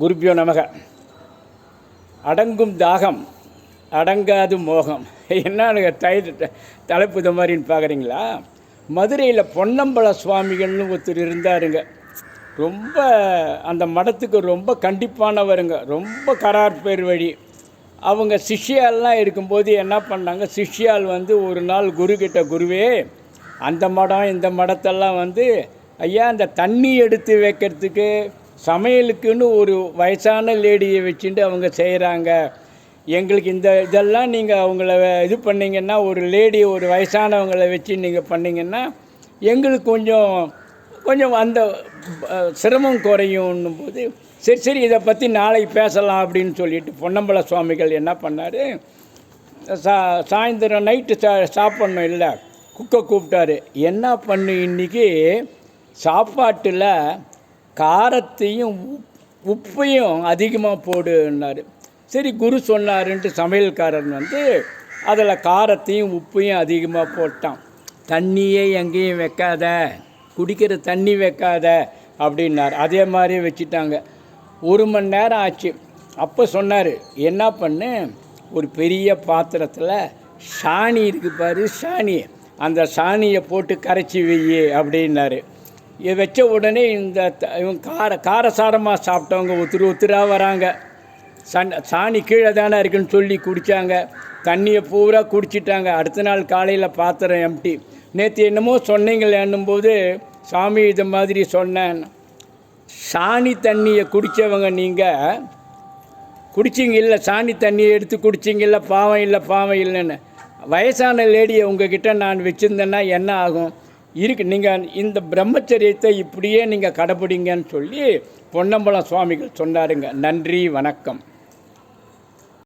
குருபியோ நமக. அடங்கும் தாகம் அடங்காது மோகம். என்ன டை தலைப்பு இந்த மாதிரின்னு பார்க்குறீங்களா மதுரையில் பொன்னம்பல சுவாமிகள்னு ஒருத்தர் இருந்தாருங்க. ரொம்ப அந்த மடத்துக்கு ரொம்ப கண்டிப்பானவருங்க. ரொம்ப கரார் பேர் வழி. அவங்க சிஷ்யால்லாம் இருக்கும்போது என்ன பண்ணாங்க? சிஷ்யால் வந்து ஒரு நாள் குரு குருவே அந்த மடம் இந்த மடத்தெல்லாம் வந்து ஐயா அந்த தண்ணி எடுத்து வைக்கிறதுக்கு சமையலுக்குன்னு ஒரு வயசான லேடியை வச்சுட்டு அவங்க செய்கிறாங்க எங்களுக்கு இந்த இதெல்லாம் நீங்கள் அவங்கள இது பண்ணிங்கன்னா ஒரு லேடி ஒரு வயசானவங்களை வச்சு நீங்கள் பண்ணிங்கன்னா எங்களுக்கு கொஞ்சம் கொஞ்சம் அந்த சிரமம் குறையும்னும் போது சரி சரி இதை பற்றி நாளைக்கு பேசலாம் அப்படின்னு சொல்லிட்டு பொன்னம்பல சுவாமிகள் என்ன பண்ணார்? சா சாயந்தரம் நைட்டு சா சாப்பிட்ணும் இல்லை. குக்கை கூப்பிட்டாரு. என்ன பண்ணு இன்னைக்கு? சாப்பாட்டில் காரத்தையும் உப்பையும் அதிகமாக போடுன்னார். சரி குரு சொன்னாருன்ட்டு சமையல்காரன் வந்து அதில் காரத்தையும் உப்பையும் அதிகமாக போட்டான். தண்ணியே எங்கேயும் வைக்காத குடிக்கிற தண்ணி வைக்காத அப்படின்னார். அதே மாதிரி வச்சுட்டாங்க. ஒரு மணி நேரம் ஆச்சு. அப்போ சொன்னார் என்ன பண்ணு? ஒரு பெரிய பாத்திரத்தில் சாணி இருக்கு பாரு சாணி அந்த சாணியை போட்டு கரைச்சி வெய்யி அப்படின்னாரு. இதை வச்ச உடனே இந்த த- இவங்க கார காரசாரமாக சாப்பிட்டவங்க ஒத்துரு ஒத்துராக வராங்க. சன் சாணி கீழே தானே இருக்குன்னு சொல்லி குடித்தாங்க தண்ணியை பூரா குடிச்சிட்டாங்க. அடுத்த நாள் காலையில் பாத்திரம் எம்டி நேற்று என்னமோ சொன்னீங்களேன்னும் போது சாமி இது மாதிரி சொன்னேன். சாணி தண்ணியை குடித்தவங்க நீங்கள் குடிச்சிங்க இல்லை சாணி தண்ணியை எடுத்து குடிச்சிங்க இல்லை பாவம் இல்லை பாவம் இல்லைன்னு. வயசான லேடியை உங்ககிட்ட நான் வச்சுருந்தேன்னா என்ன ஆகும்? இருக்கு. நீங்கள் இந்த பிரம்மச்சரியத்தை இப்படியே நீங்கள் கடைப்பிடிங்கன்னு சொல்லி பொன்னம்பலம் சுவாமிகள் சொன்னாருங்க. நன்றி வணக்கம்.